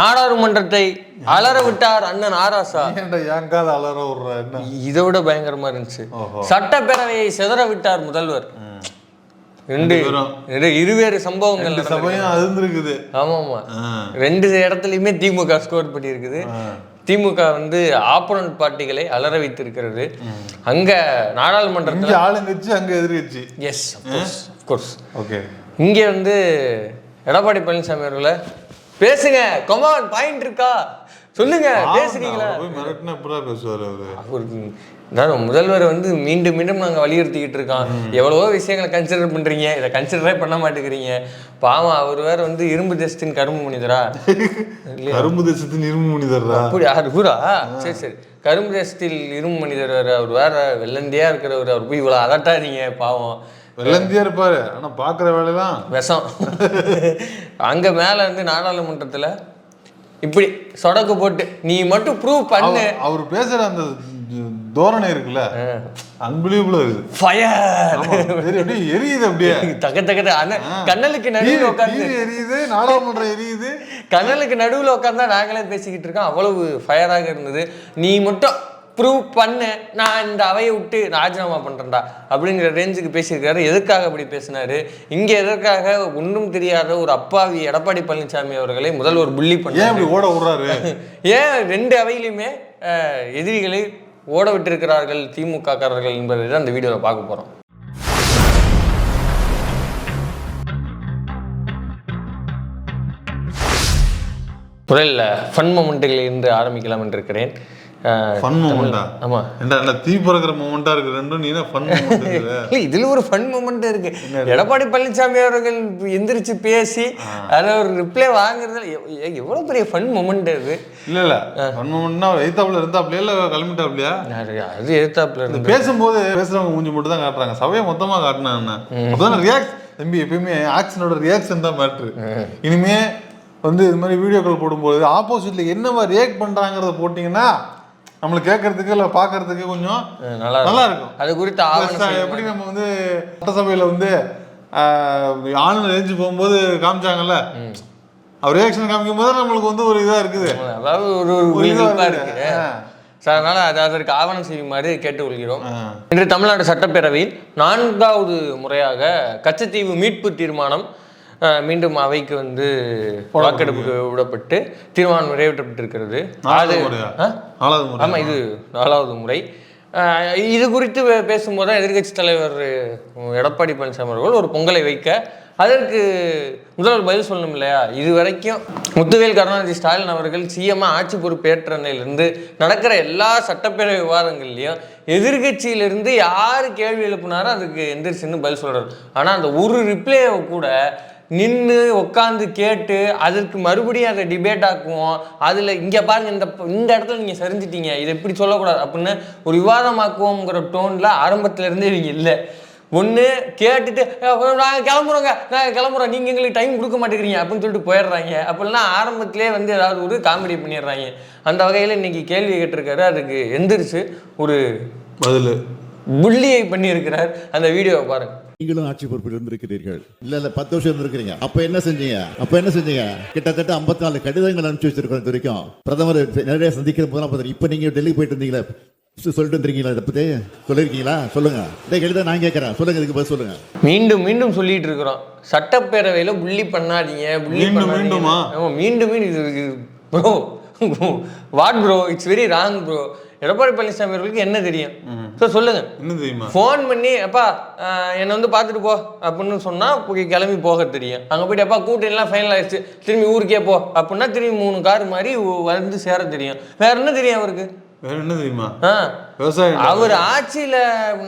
நாடாளுமன்றத்தை அலற விட்டார் அண்ணன் ஆராசா. ஏங்காத அலற விடுற இதை விட பயங்கரமா இருந்துச்சு. சட்டப்பேரவையை சிதற விட்டார் முதல்வர். ரெண்டு இருவேறு சம்பவங்கள். சபையும் அதிர்ந்திருக்குது ஆமா ஆமா. ரெண்டு இடத்துலயுமே திமுக ஸ்கோர் பண்ணியிருக்குது. திமுக வந்து ஆப்போனன்ட் பார்ட்டிகளை அலற வைத்திருக்கிறது. அங்க நாடாளுமன்றத்தில் ஆளுங்கட்சி அங்க எதிர்கட்சி. Yes course okay. இங்க வந்து எடப்பாடி பழனிசாமி அவர்களை பேசுங்க. கொமான் பாயிண்ட் இருக்கா? சொல்லுங்க பேசுறீங்களா? பேசுவாரு அவரு? அதாவது முதல்வர் வந்து மீண்டும் மீண்டும் நாங்கள் வலியுறுத்திக்கிட்டு இருக்கோம் எவ்வளவோ விஷயங்களை கன்சிடர் பண்றீங்க. இதை கன்சிடரே பண்ண மாட்டேங்கிறீங்க. பாவம் அவர் வேற வந்து இரும்பு தேசத்தின் கரும்பு மனிதரா? கரும்பு தேசத்தின் இரும்பு மனிதர்ரா? அப்படி யாரு ஊரா? சரி சரி. கரும்பு தேசத்தில் இரும்பு மனிதர் வேற அவர் வேற வெள்ளந்தியா இருக்கிறவர் அவர் போய் இவ்வளவு அதட்டாதீங்க பாவம். வெள்ளந்தியா இருப்பாரு. ஆனா பாக்குற வேலையெல்லாம் விஷம். அங்க மேல இருந்து நாடாளுமன்றத்துல இப்படி சொடக்கு போட்டு நீ மட்டும் ப்ரூவ் பண்ணு. அவர்- பேசுற அந்த தோரணை இருக்குல்ல அன்பிலியபிளா இருக்குது. ஃபயர் அப்படியே எரியுது அப்படியே. தக தக ஆனா கண்ணலுக்கு நடுவில் உட்காந்து எரியுது நாடாளுமன்றம் எரியுது. கண்ணலுக்கு நடுவில் உட்காந்தா நாங்களே பேசிக்கிட்டு இருக்கோம். அவ்வளவு ஃபயராக இருந்தது. நீ மட்டும் ப்ரூவ் பண்ணு. நான் இந்த அவையை விட்டு ராஜினாமா பண்றேன்டா அப்படிங்கிற ரேஞ்சுக்கு பேசியிருக்காரு. எதுக்காக அப்படி பேசினாரு? இங்க எதற்காக ஒன்றும் தெரியாத ஒரு அப்பாவி எடப்பாடி பழனிசாமி அவர்களை முதல்வர் புள்ளி ஏன் பண்ண இப்படி ஓட விடுறாரு? ஏன் ரெண்டு அவையிலுமே அஹ், எதிரிகளை ஓட விட்டிருக்கிறார்கள் திமுக காரர்கள் என்பதை தான் இந்த வீடியோவில் பார்க்க போறோம். குரல்ல ஃபன் மொமெண்ட்டுகள் என்று ஆரம்பிக்கலாம் என்று இருக்கிறேன் ஃபன் மூமெண்டா ஆமா. என்ன தீ பறக்கிற மூமெண்டா இருக்கு ரெண்டும்? நீ ஃபன் மூமெண்ட் இல்ல இதுல ஒரு ஃபன் மூமெண்ட் இருக்கு. எடப்பாடி பழனிசாமி அவர்கள் எந்திரிச்சு பேசி அதை ஒரு ரிப்ளை எ- எவ்வளவு பெரிய ஃபன் மூமெண்ட் அது இல்ல இல்ல. ஃபன் மூமெண்ட்னா எய்தாப்புல இருந்தாப்லையா இல்ல கிளம்பிட்டாப்லையா அது அது எதிர்த்தாப்புல இருந்து பேசும்போது பேசுறவங்க மூஞ்சி மட்டும் தான் காட்டுறாங்க. சபையை மொத்தமா காட்டினாங்க அப்பதான் ரியாக்ட் தம்பி எப்பயுமே ஆக்ஷனோட ரியாக்ஷன் தான் மேட்ரு இனிமே வந்து இது மாதிரி வீடியோக்கள் போடும்போது ஆப்போசிட்ல என்னவா ரியாக்ட் பண்றாங்கறத போட்டீங்கன்னா நம்மளுக்கு கேட்கறதுக்கு இல்ல பாக்குறதுக்கு கொஞ்சம் நல்லா நல்லா இருக்கும். அது குறித்து எப்படி நம்ம வந்து சட்டசபையில வந்து ஆளுநர் எழுந்து போகும்போது காமிச்சாங்கல்ல அவர் ரியாக்ஷன் காமிக்கும் போது நம்மளுக்கு வந்து ஒரு இதா இருக்குது. அதாவது ஒரு ஒரு ஒரு இதா விழிப்பா இருக்குது. So, அதனால அது அதற்கு ஆவணம் செய்யுமாறு கேட்டுக்கொள்கிறோம். இன்று தமிழ்நாடு சட்டப்பேரவையில் நான்காவது முறையாக கச்சத்தீவு மீட்பு தீர்மானம் மீண்டும் அவைக்கு வந்து வாக்கெடுப்புக்கு விடப்பட்டு தீர்மானம் நிறைவேற்றப்பட்டிருக்கிறது. நாலாவது முறையா ஆ? நாலாவது முறை. ஆமா இது நாலாவது முறை. இது குறித்து பேசும்போது தான் எதிர்க்கட்சி தலைவர் எடப்பாடி பழனிசாமி அவர்கள் ஒரு பொங்கலை வைக்க அதற்கு முதல்வர் பதில் சொல்லணும் இல்லையா? இது வரைக்கும் முத்துவேல் கருணாநிதி ஸ்டாலின் அவர்கள் சிஎம்மா ஆட்சி பொறுப்பேற்ற அன்னையிலிருந்து நடக்கிற எல்லா சட்டப்பேரவை விவாதங்கள்லையும் எதிர்கட்சியிலிருந்து யார் கேள்வி எழுப்புனாரோ அதுக்கு எந்திரிச்சுன்னு பதில் சொல்றாரு. ஆனா அந்த ஒரு ரிப்ளையை கூட நின்று உட்காந்து கேட்டு அதற்கு மறுபடியும் அதை டிபேட் ஆக்குவோம். அதில் இங்கே பாருங்க இந்த இந்த இடத்துல நீங்கள் சரிஞ்சிட்டீங்க. இதை இப்படி சொல்லக்கூடாது. அப்படின்னு ஒரு விவாதமாக்குவோங்கிற டோனில் ஆரம்பத்துல இருந்தே இவங்க இல்லை. ஒன்று கேட்டுட்டு நாங்கள் கிளம்புறோங்க. நாங்கள் கிளம்புறோம். நீங்கள் எங்களுக்கு டைம் கொடுக்க மாட்டேங்கிறீங்க. அப்படின்னு சொல்லிட்டு போயிடுறாங்க. அப்படிலாம் ஆரம்பத்திலே வந்து ஏதாவது ஒரு காமெடி பண்ணிடுறாங்க. அந்த வகையில் இன்னைக்கு கேள்வி கேட்டிருக்காரு. அதுக்கு எந்திரிச்சு ஒரு பதில். புள்ளியை பண்ணியிருக்கிறார். அந்த வீடியோவை பாருங்க. நீங்களும் ஆட்சி பொறுப்பில் இருந்திருக்கிறீர்கள். இல்ல இல்ல பத்து வருஷம் இருந்திருக்கிறீங்க. அப்ப என்ன செஞ்சீங்க? அப்ப என்ன செஞ்சீங்க? கிட்டத்தட்ட 54 நாலு கடிதங்கள் அனுப்பிச்சு வச்சிருக்கோம் இது வரைக்கும். பிரதமர் நிறைய சந்திக்கிற முதலமைச்சர் இப்ப நீங்க டெல்லி போயிட்டு இருந்தீங்களே சொல்லிட்டு இருந்தீங்களா இதை பத்தி? சொல்லிருக்கீங்களா சொல்லுங்க. இதே கடிதம் நான் கேட்கறேன். சொல்லுங்க இதுக்கு பதில் சொல்லுங்க. மீண்டும் மீண்டும் சொல்லிட்டு இருக்கிறோம். சட்டப்பேரவையில புள்ளி பண்ணாதீங்க புள்ளி மீண்டும். மீண்டுமா? ஆமா, மீண்டும் மீண்டும் இது bro what bro? It's very wrong bro Edappadi Palaniswami அவர்களுக்கு என்ன தெரியும்? ஸோ சொல்லுங்க. என்ன தெரியுமா? ஃபோன் பண்ணி அப்பா என்னை வந்து பார்த்துட்டு போ அப்படின்னு சொன்னா போய் கிளம்பி போக தெரியும். அங்க போயிட்டு அப்பா கூட்டம் எல்லாம் ஃபைனல் ஆயிடுச்சு திரும்பி ஊருக்கே போ அப்படின்னா திரும்பி மூணு கார் மாதிரி வந்து சேர தெரியும். வேற என்ன தெரியும் அவருக்கு? என்ன தெரியுமா? விவசாயம் அவர் ஆட்சியில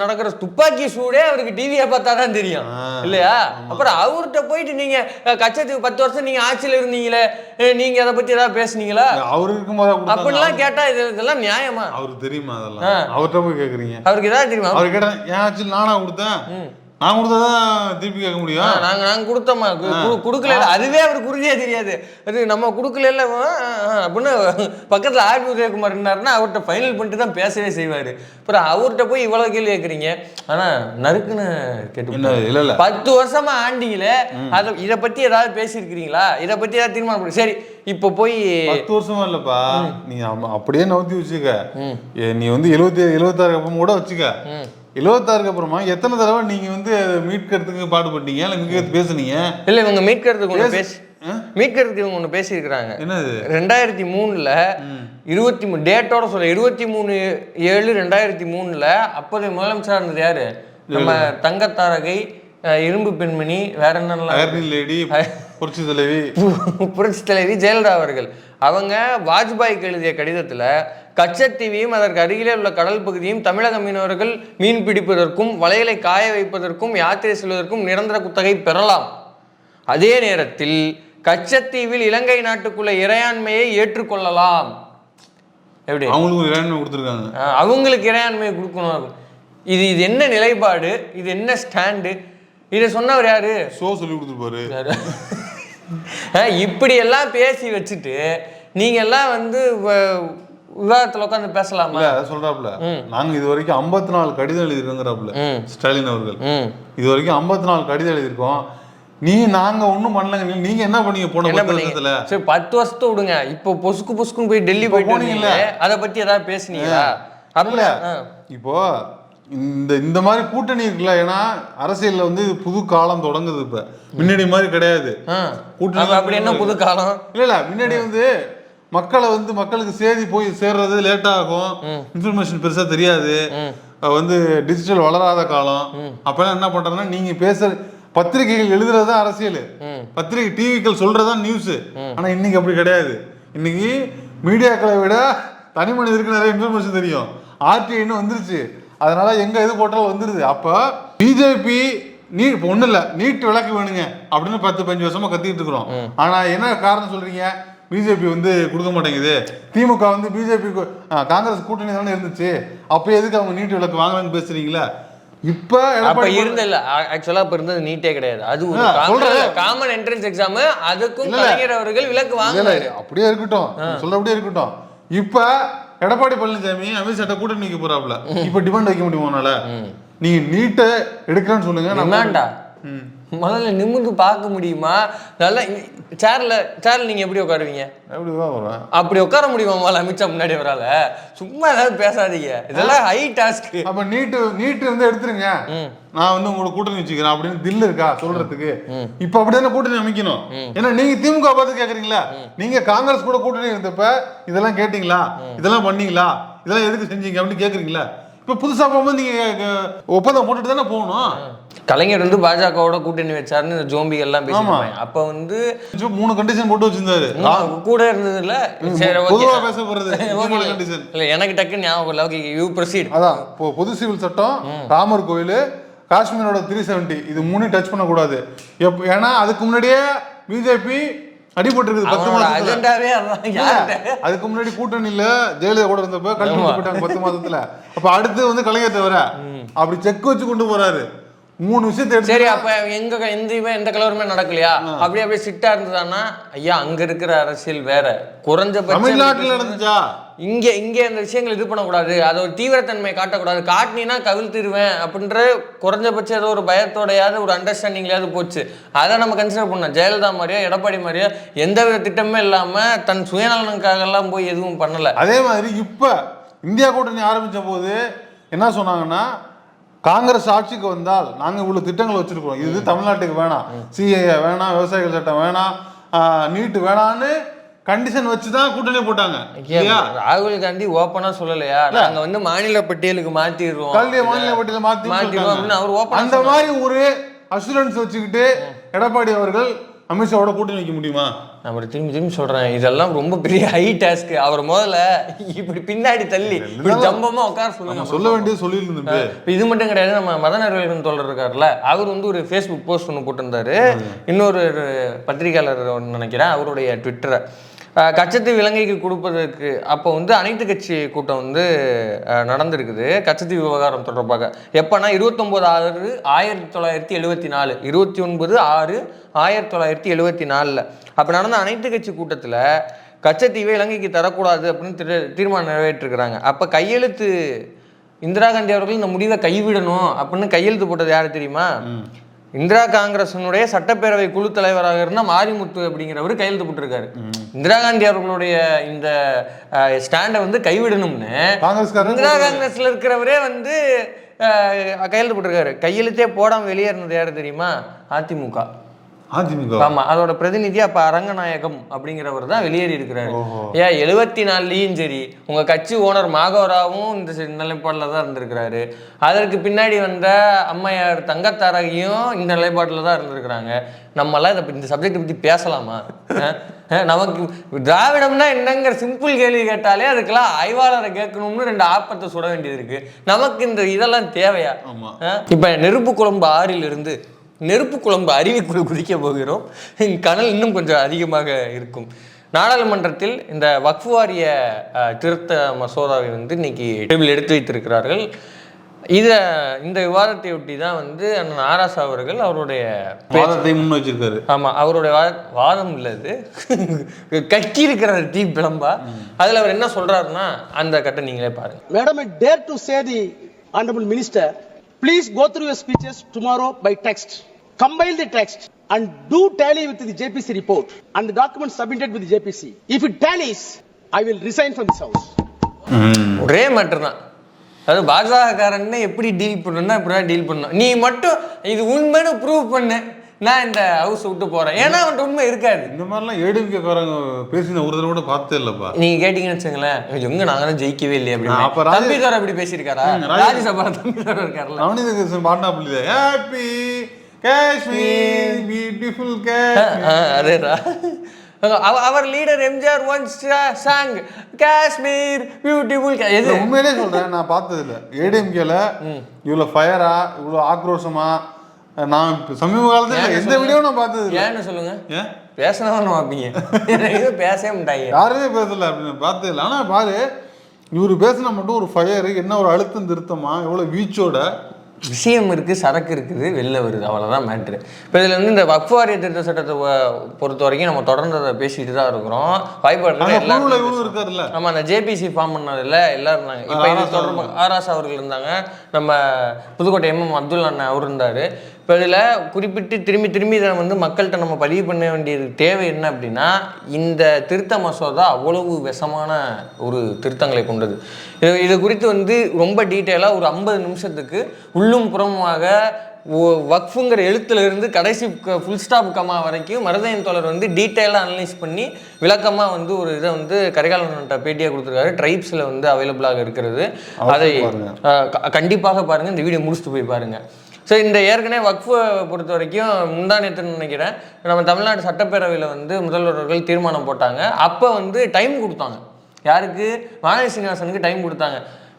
நடக்கிற துப்பாக்கி சூடே அவருக்கு டிவியை பார்த்தா தான் தெரியும். இல்லையா? அப்புறம் அவர்கிட்ட போயிட்டு நீங்க கச்சத்துக்கு பத்து வருஷம் நீங்க ஆட்சியில இருந்தீங்களே நீங்க அதை பத்தி ஏதாவது பேசுனீங்களா? அவர் இருக்கும்போது. அப்படிலாம் கேட்டா இது இதெல்லாம் நியாயமா? அவருக்கு தெரியுமா அதெல்லாம்? அவர்கிட்ட போய் கேக்குறீங்க. அவருக்கு ஏதாவது தெரியுமா? அவர் கேட்டேன் என் ஆட்சியில் நானா கொடுத்தேன்? நான் கொடுத்தாதான் திருப்பி கேட்க முடியும்? நாங்க நாங்க கொடுத்தோமா? கு- கு- கொடுக்கல அதுவே அவருக்கு உறுதியா தெரியாது. அது நம்ம கொடுக்கல அப்படின்னு பக்கத்துல ஆர்பி உதயகுமார் இருந்தாருன்னா அவர்கிட்ட ஃபைனல் பண்ணிட்டு தான் பேசவே செய்வாரு. அப்புறம் அவர்கிட்ட போய் இவ்வளவு கேள்வி கேட்குறீங்க ஆனா நறுக்குன்னு கேட்டு என்ன இல்ல இல்ல. பத்து வருஷமா ஆண்டிங்களே அத இத பத்தி ஏதாவது பேசியிருக்கிறீங்களா? இத பத்தி ஏதாவது தீர்மானம் சரி இப்போ போய் பத்து வருஷமா இல்லப்பா. நீ அப்படியே நவுத்தி வச்சுக்க. நீ வந்து எழுபத்தி எழுபத்தாறு அப்புறம் கூட வச்சுக்க. எழுபத்தாறுக்கு அப்புறமா எத்தனை தடவை நீங்க வந்து மீட்கிறதுக்கு பாடுபட்டீங்க? இல்ல மீட்கிறது பேசுனீங்க? இல்ல இவங்க மீட்கிறதுக்கு ஒண்ணு பேசு. மீட்கிறதுக்கு இவங்க ஒண்ணு பேசியிருக்கிறாங்க. என்னது? ரெண்டாயிரத்தி மூணுல இருபத்தி மூணு டேட்டோட சொல்ல இருபத்தி மூணு ஏழு ரெண்டாயிரத்தி மூணுல அப்போதைய முதலமைச்சராக இருந்தது யாரு? நம்ம தங்கத்தாரகை இரும்பு பெண்மணி வேற என்னெல்லாம் லேடி புரட்சி தலைவி. புரட்சி தலைவி ஜெயலலிதா அவர்கள். அவங்க வாஜ்பாய்க்கு எழுதிய கடிதத்துல கச்சத்தீவையும் அதற்கு அருகிலே உள்ள கடல் பகுதியும் தமிழக மீனவர்கள் மீன் பிடிப்பதற்கும் வலைகளை காய வைப்பதற்கும் யாத்திரை செல்வதற்கும் நிரந்தர குத்தகை பெறலாம். அதே நேரத்தில் கச்சத்தீவில் இலங்கை நாட்டுக்குள்ள இறையாண்மையை ஏற்றுக்கொள்ளலாம். எப்படி? அவங்களுக்கு இறையாண்மை கொடுத்துருக்காங்க. அவங்களுக்கு இறையாண்மையை கொடுக்கணும். இது இது என்ன நிலைப்பாடு? இது என்ன ஸ்டாண்டு? இதை சொன்னவர் யாரு? ஷோ சொல்லி கொடுத்துருப்பாரு. யாரு? ஆஹ் இப்படி எல்லாம் பேசி வச்சுட்டு நீங்க எல்லாம் வந்து விவாதத்துல உட்காந்து பேசலாமா? அதை சொல்றாப்புல. நாங்க இது வரைக்கும் ஐம்பத்தி நாலு கடிதம் எழுதிருக்கிறோங்கிறாப்புல. ஸ்டாலின் அவர்கள். இது வரைக்கும் ஐம்பத்தி நாலு கடிதம் எழுதியிருக்கோம். நீ நாங்க ஒண்ணும் பண்ணலங்க. நீங்க என்ன பண்ணீங்க போன வருஷத்துல? சரி பத்து வருஷத்தை விடுங்க. இப்போ பொசுக்கு பொசுக்குன்னு போய் டெல்லி போனீங்கல்ல? வந்தீங்களே, அதை பத்தி ஏதாவது பேசுனீங்களா? அப்பல இப்போ இந்த இந்த மாதிரி கூட்டணி இருக்குல்ல ஏன்னா அரசியல்ல வந்து இது புது காலம் தொடங்குது இப்ப. முன்னாடி மாதிரி கிடையாது. கூட்டணி அப்ப அப்படி என்ன புது காலம்? இல்ல இல்ல முன்னாடி வந்து மக்களை வந்து மக்களுக்கு செய்தி போய் சேர்றது லேட் ஆகும். இன்ஃபர்மேஷன் பெருசா தெரியாது. வந்து டிஜிட்டல் வளராத காலம். அப்பெல்லாம் என்ன பண்றதுன்னா நீங்க பேசுற பத்திரிகைகள் எழுதுறது தான் அரசியல் பத்திரிகை டிவிக்கள் சொல்றதுதான் நியூஸ் ஆனா இன்னைக்கு அப்படி கிடையாது. இன்னைக்கு மீடியாக்களை விட தனி மனிதருக்கு நிறைய இன்ஃபர்மேஷன் தெரியும். ஆர்டிஐன்னு வந்துருச்சு. அதனால எங்க இது போட்டாலும் வந்துருது. அப்ப பிஜேபி நீ இப்போ ஒன்றும் இல்லை நீட் விளக்கு வேணுங்க அப்படின்னு பத்து பதினஞ்சு வருஷமா கத்திட்டு இருக்கிறோம். ஆனா என்ன காரணம் சொல்றீங்க? பிஜேபி வந்து கொடுக்க மாட்டேங்குது. திமுக வந்து பிஜேபி காங்கிரஸ் கூட்டணி தானே இருந்துச்சு. அப்ப எதுக்கு அவங்க நீட் விளக்கு வாங்கலாம்னு பேசுறீங்களா? இப்ப அப்ப இருந்த இல்ல. ஆக்சுவலா அப்ப இருந்தது நீட்டே கிடையாது. அது. காமன் என்ட்ரன்ஸ் எக்ஸாம் அதுக்கும். கலைஞர் அவர்கள் விலக்கு இல்ல, வாங்க இல்ல, அப்படியே இருக்கட்டும். சொல்றபடியே இருக்கட்டும். இப்ப எடப்பாடி பழனிசாமி அமித்ஷாட்ட கூட்டணி நிக்க போறாப்ல இப்ப டிமாண்ட் வைக்க முடியுமா உன்னால? நீங்க நீட்டை எடுக்கிறேன்னு சொல்லுங்க நான் முதல்ல நிமிர்ந்து பார்க்க முடியுமா? நல்லா சேர்ல சேர்ல நீங்க எப்படி உட்காருவீங்க? எப்படி தான் வருவேன் அப்படி உட்கார முடியுமா முதல்ல அமித்ஷா முன்னாடி வரால சும்மா ஏதாவது பேசாதீங்க. இதெல்லாம் ஹை டாஸ்க் அப்ப நீட்டு நீட்டு வந்து எடுத்துருங்க. நான் வந்து உங்களோட கூட்டணி வச்சுக்கிறேன் அப்படின்னு தில் இருக்கா சொல்றதுக்கு? இப்ப அப்படிதானே கூட்டணி அமைக்கணும்? ஏன்னா நீங்க திமுக பார்த்து கேக்குறீங்களா? நீங்க காங்கிரஸ் கூட கூட்டணி இருந்தப்ப இதெல்லாம் கேட்டீங்களா? இதெல்லாம் பண்ணீங்களா? இதெல்லாம் எதுக்கு செஞ்சீங்க அப்படின்னு கேக்குறீங்களா? இப்ப புதுசா போகும்போது நீங்க அஹ், ஒப்பந்தம் போட்டுட்டு தானே போகணும்? கலைஞர் வந்து பாஜகவோட கூட்டணி வச்சாருன்னு இந்த ஜோம்பிகள் எல்லாம் பேசியிருப்பாங்க அப்ப வந்து மூணு கண்டிஷன் போட்டு வச்சிருந்தாரு. கூட இருந்தது இல்ல சரி ஓகே. பொதுவா பேசப்படுறது மூணு கண்டிஷன் இல்ல எனக்கு டக்குன்னு ஞாபகம் இல்லை. ஓகே யூ ப்ரொசீட் அதான் இப்போ பொது சிவில் சட்டம் ராமர் கோயில் காஷ்மீரோட த்ரீ செவன்ட்டி இது மூணு டச் பண்ணக்கூடாது. எப் ஏன்னா அதுக்கு முன்னாடியே பிஜேபி அடிபட்டு இருக்குது பத்து யார்கிட்ட? அதுக்கு முன்னாடி கூட்டணியில ஜெயலலிதா கூட இருந்தப்ப கல்வி போயிட்டாங்க பத்து மாசத்துல அப்ப அடுத்து வந்து கலைஞர் வர அப்படி செக் வச்சு கொண்டு போறாரு. மூணு விஷயத்தை சரி அப்ப எங்க எந்த இவன் எந்த கலவரமே நடக்கலையா? அப்படியே அப்படியே சிட்டா இருந்ததான்னா ஐயா அங்க இருக்கிற அரசியல் வேற. குறைஞ்சபட்சம் தமிழ்நாட்டுல நடந்துச்சா? இங்க இங்க இந்த விஷயங்கள் இது பண்ணக்கூடாது. அதை ஒரு தீவிரத்தன்மை காட்டக்கூடாது. காட்டினா கவிழ்த்திருவேன் அப்படின்ற குறைஞ்சபட்சம் ஏதோ ஒரு பயத்தோடையாவது ஒரு அண்டர்ஸ்டாண்டிங்லயாவது போச்சு. அதை நம்ம கன்சிடர் பண்ணோம் ஜெயலலிதா மாதிரியோ எடப்பாடி மாதிரியோ எந்த வித திட்டமே இல்லாம தன் சுயநலனுக்காக எல்லாம் போய் எதுவும் பண்ணல. அதே மாதிரி இப்ப இந்தியா கூட்டணி ஆரம்பிச்ச போது என்ன சொன்னாங்கன்னா காங்கிரஸ் ஆட்சிக்கு வந்தால் நாங்க இவ்வளவு திட்டங்கள் வச்சிருக்கோம் இது தமிழ்நாட்டுக்கு வேணாம். சிஏ வேணாம் விவசாயிகள் சட்டம் வேணாம் நீட்டு வேணான்னு கண்டிஷன் வச்சு தான் கூட்டணி போட்டாங்க ராகுல் காந்தி ஓப்பனா சொல்லலையா? நாங்க வந்து மாநில பட்டியலுக்கு மாத்திடுவோம் கல்வியை மாநில பட்டியல மாத்தி மாத்திடுவோம் அவர் அந்த மாதிரி ஒரு அசூரன்ஸ் வச்சுக்கிட்டு எடப்பாடி அவர்கள் அமித்ஷாவோட கூட்டணி வைக்க முடியுமா? நான் திரும்பி திரும்பி சொல்றேன். இதெல்லாம் ரொம்ப பெரிய ஹை டாஸ்க் அவர் முதல்ல இப்படி பின்னாடி தள்ளி இப்படி ஜம்பமா உட்கார சொல்லுங்க சொல்ல வேண்டியது சொல்லியிருந்தோம் இப்ப இது மட்டும் கிடையாது. நம்ம மதன் அறிவியல் தோழர் இருக்காருல்ல அவர் வந்து ஒரு ஃபேஸ்புக் போஸ்ட் ஒன்று போட்டிருந்தாரு. இன்னொரு பத்திரிகையாளர் நினைக்கிறேன் அவருடைய ட்விட்டரை கச்சத்து கச்சத்தீவு இலங்கைக்கு கொடுப்பதற்கு அப்போ வந்து அனைத்து கட்சி கூட்டம் வந்து நடந்திருக்குது. கச்சத்தீவு விவகாரம் தொடர்பாக. எப்போனா இருபத்தொம்போது ஆறு ஆயிரத்தி தொள்ளாயிரத்தி எழுபத்தி நாலு இருபத்தி ஒன்பது ஆறு ஆயிரத்தி தொள்ளாயிரத்தி எழுபத்தி நாலில் அப்போ நடந்த அனைத்து கட்சி கூட்டத்தில் கச்சத்தீவை இலங்கைக்கு தரக்கூடாது அப்படின்னு திரு தீர்மானம் நிறைவேற்றிருக்கிறாங்க. அப்போ கையெழுத்து இந்திரா காந்தி அவர்கள் இந்த முடிவை கைவிடணும் அப்படின்னு கையெழுத்து போட்டது யாரு தெரியுமா? இந்திரா காங்கிரசினுடைய சட்டப்பேரவை குழு தலைவராக இருந்த மாரிமுத்து அப்படிங்கிறவர் கையெழுத்து போட்டிருக்காரு. இந்திரா காந்தி அவர்களுடைய இந்த ஸ்டாண்டை வந்து கைவிடணும்னு இந்திரா காங்கிரஸ்ல இருக்கிறவரே வந்து கையெழுத்து போட்டிருக்காரு. கையெழுத்தே போடாம வெளியேறினது யாரு தெரியுமா? அதிமுக. அதிமுக ஆமா அதோட பிரதிநிதி அப்ப அரங்கநாயகம் அப்படிங்கிறவர் தான் வெளியேறி இருக்கிறாரு. ஏன் எழுபத்தி நாலுலயும் சரி உங்க கட்சி ஓனர் மாகவராவும் இந்த நிலைப்பாடுல தான் இருந்திருக்கிறாரு. அதற்கு பின்னாடி வந்த அம்மையார் தங்கத்தாரகியும் இந்த நிலைப்பாட்டில் தான் இருந்திருக்கிறாங்க. நம்மளாம் இதை பத்தி- இந்த சப்ஜெக்ட் பத்தி பேசலாமா? நமக்கு திராவிடம்னா என்னங்கிற சிம்பிள் கேள்வி கேட்டாலே அதுக்கெல்லாம் ஆய்வாளரை கேட்கணும்னு ரெண்டு ஆப்பத்தை சுட வேண்டியது இருக்கு. நமக்கு இந்த இதெல்லாம் தேவையா? இப்ப நெருப்பு குழம்பு ஆறிலிருந்து நெருப்பு குழம்பு அருவிக்குள் குதிக்க போகிறோம். கனல் இன்னும் கொஞ்சம் அதிகமாக இருக்கும். நாடாளுமன்றத்தில் இந்த வக்ஃபு வாரிய திருத்த மசோதாவை வந்து இன்னைக்கு டேபிள் எடுத்து வைத்திருக்கிறார்கள். இதை இந்த விவாதத்தை ஒட்டி தான் வந்து அண்ணன் ஆராசா அவர்கள் அவருடைய வாதத்தை முன் வச்சிருக்காரு. ஆமா அவருடைய வா- வாதம் இல்ல இது கக்கி இருக்கிற டீ பிளம்பா அதுல அவர் என்ன சொல்றாருன்னா அந்த கட்டை நீங்களே பாருங்க. Dare to say the Honorable Minister, please go through your speeches tomorrow by text. Compile the text and do tally with the JPC report and the documents submitted with the JPC. If it tallies, I will resign from this house. ஒரே matter தான் அது பாஜகக்காரன்னு எப்படி deal பண்ணணும்னா இப்படிதான் deal பண்ணணும் நீ மட்டும் இது உண்மைன்னு ப்ரூவ் பண்ணு நான் இந்த ஹவுஸ் விட்டு போறேன். ஏன்னா அவன்கிட்ட உண்மை இருக்காது. இந்த மாதிரிலாம் ஏடிஎம்கேக்காரங்க பேசின ஒரு தடவை கூட பார்த்தே இல்லப்பா. நீங்க கேட்டீங்கன்னு வச்சுங்களேன் எங்க நாங்க தான் ஜெயிக்கவே இல்லையே அப்ப அப்படின்னு தம்பி தோற அப்படி பேசியிருக்காரா? ராஜ்யசபா தம்பி தோற இருக்காருல்ல பாடினா அப்படி ஹாப்பி காஷ்மீர் பியூட்டிஃபுல் காஷ்மீர் அவ- அவர் leader MGR once song Kashmir beautiful எது? இல்ல, உண்மையிலே சொல்றேன் நான் பார்த்தது இல்ல ஏடிஎம்கேல இவ்வளவு ஃபயரா இவ்வளவு ஆக்ரோஷமா நான் சமீப காலத்துல எந்த. வீடியோ நான் பார்த்தது ஏன்னு சொல்லுங்க? ஏன்? பேசினவன் பார்ப்பீங்க. பேசவே மாட்டாங்க. யாருமே பேசல அப்படின்னு பார்த்தது இல்லை ஆனா பாரு இவரு பேசினா மட்டும் ஒரு ஃபயர் என்ன ஒரு அழுத்தம் திருத்தமா எவ்வளவு வீச்சோட? விஷயம் இருக்கு சரக்கு இருக்குது வெளில வருது அவ்வளவுதான் மேட்ரு இப்போ இதுல வந்து இந்த வக்ஃப் வாரிய திருத்த சட்டத்தை பொறுத்த வரைக்கும் நம்ம தொடர்ந்து அதை பேசிட்டு தான் இருக்கிறோம். வாய்ப்பு அந்த இருக்கிற குழுவுல எல்லாரும் இவரும் இருக்காருல்ல. ஆமா அந்த ஜேபிசி ஃபார்ம் பண்ணதில்ல எல்லாரும் இருந்தாங்க. இப்போ தொடர்பாக ஆராசா அவர்கள் இருந்தாங்க. நம்ம புதுக்கோட்டை எம்எம் அப்துல் அண்ணன் அவர் இருந்தார். இப்போ இதில் குறிப்பிட்டு திரும்பி திரும்பி இதை வந்து மக்கள்கிட்ட நம்ம பதிவு பண்ண வேண்டியது தேவை என்ன அப்படின்னா இந்த திருத்த மசோதா அவ்வளவு விஷமான ஒரு திருத்தங்களை கொண்டது. இது இது குறித்து வந்து ரொம்ப டீட்டெயிலாக ஒரு ஐம்பது நிமிஷத்துக்கு உள்ளும் புறமுமாக வக்ஃபுங்கிற எழுத்துல இருந்து கடைசி ஃபுல் ஸ்டாப் கமா வரைக்கும் மருதையன் தோழர் வந்து டீட்டெயிலாக அனலைஸ் பண்ணி விளக்கமாக வந்து ஒரு இதை வந்து கரிகாலன்ட்ட பேட்டியாக கொடுத்துருக்காரு. ட்ரைப்ஸில் வந்து அவைலபிளாக இருக்கிறது. அதை கண்டிப்பாக பாருங்க. இந்த வீடியோ முடிச்சுட்டு போய் பாருங்க. ஸோ இந்த ஏற்கனவே வக்ஃபை பொறுத்த வரைக்கும் முந்தானத்துன்னு நினைக்கிறேன். நம்ம தமிழ்நாடு சட்டப்பேரவையில் வந்து முதல்வர்கள் தீர்மானம் போட்டாங்க. அப்போ வந்து டைம் கொடுத்தாங்க. யாருக்கு? வானதி சீனிவாசனுக்கு டைம் கொடுத்தாங்க.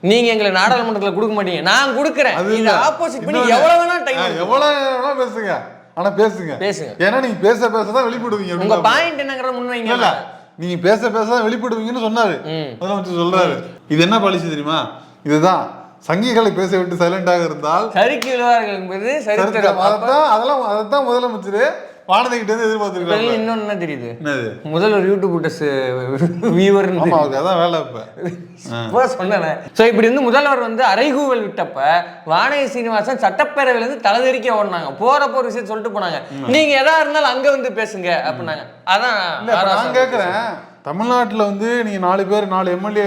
நீங்க எங்களை நாடாளுமன்றத்தில் கொடுக்க மாட்டீங்க. நான் கொடுக்குறேன். இது. ஆப்போசிட் பண்ணி. எவ்வளவு வேணா டைம் எவ்வளவு வேணா பேசுங்க. ஆனா பேசுங்க. பேசுங்க. ஏன்னா நீங்க பேச பேச தான் வெளிப்படுவீங்க. உங்க பாயிண்ட் என்னங்கிறத முன்வைங்க. இல்ல நீங்க பேச பேச தான் வெளிப்படுவீங்கன்னு சொன்னாரு. முதலமைச்சர் சொல்றாரு. இது என்ன பாலிசி தெரியுமா? இதுதான். சங்கிகளை பேச விட்டு சைலண்டாக இருந்தால் சரிக்கு விழுவார்கள் என்பது சரித்திரம் அதெல்லாம் அதைத்தான் முதலமைச்சர் வானதி கிட்ட இருந்து இதுல இன்னொன்னு என்ன தெரியுது. என்னது? முதல்வர் யூடியூப் அதான் வேலை இப்ப. இப்போ சொன்னேன். ஸோ இப்படி வந்து முதல்வர் வந்து அறைகூவல் விட்டப்ப வானதி சீனிவாசன் சட்டப்பேரவையில இருந்து தலைதெறிக்க ஓடினாங்க. போறப்ப ஒரு விஷயம் சொல்லிட்டு போனாங்க. நீங்க எதா இருந்தாலும் அங்க வந்து பேசுங்க அப்படின்னாங்க. அதான் நான் கேக்குறேன். தமிழ்நாட்டுல வந்து நீங்க நாலு பேர் நாலு எம்எல்ஏ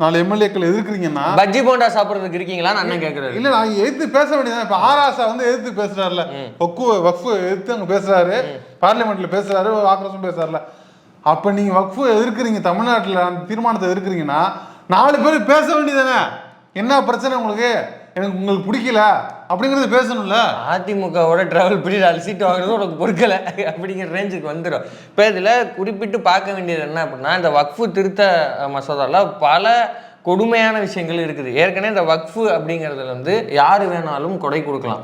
நாலு எம்எல்ஏக்கள் எதிர்க்கிறீங்கன்னா பஜ்ஜி போண்டா சாப்பிடுறதுக்கு இருக்கீங்களான்னு அண்ணன் கேக்குறாரு இல்ல நான் எதிர்த்து பேச வேண்டியதான் இப்ப ஆராசா வந்து எதிர்த்து பேசுறாருல வக்கு வக்ஃபு எதிர்த்து அங்க பேசுறாரு. பார்லிமெண்ட்ல பேசுறாரு ஆக்ரோஷம் பேசுறாருல அப்ப நீங்க வக்ஃபு எதிர்க்கிறீங்க தமிழ்நாட்டுல அந்த தீர்மானத்தை எதிர்க்கிறீங்கன்னா நாலு பேர் பேச வேண்டியதானே என்ன பிரச்சனை உங்களுக்கு? எனக்கு உங்களுக்கு பிடிக்கல. அப்படிங்கிறது பேசணும்ல? அதிமுகவோட டிராவல் பண்ணி நாலு சீட்டு வாங்குறது உனக்கு பொறுக்கலை. அப்படிங்கிற ரேஞ்சுக்கு வந்துடும் இப்போ இதில் குறிப்பிட்டு பார்க்க வேண்டியது என்ன அப்படின்னா இந்த வக்ஃபு திருத்த மசோதாவில் மசோதால பல கொடுமையான விஷயங்கள் இருக்குது. ஏற்கனவே இந்த வக்ஃபு அப்படிங்கிறதுல வந்து யார் வேணாலும் கொடை கொடுக்கலாம்.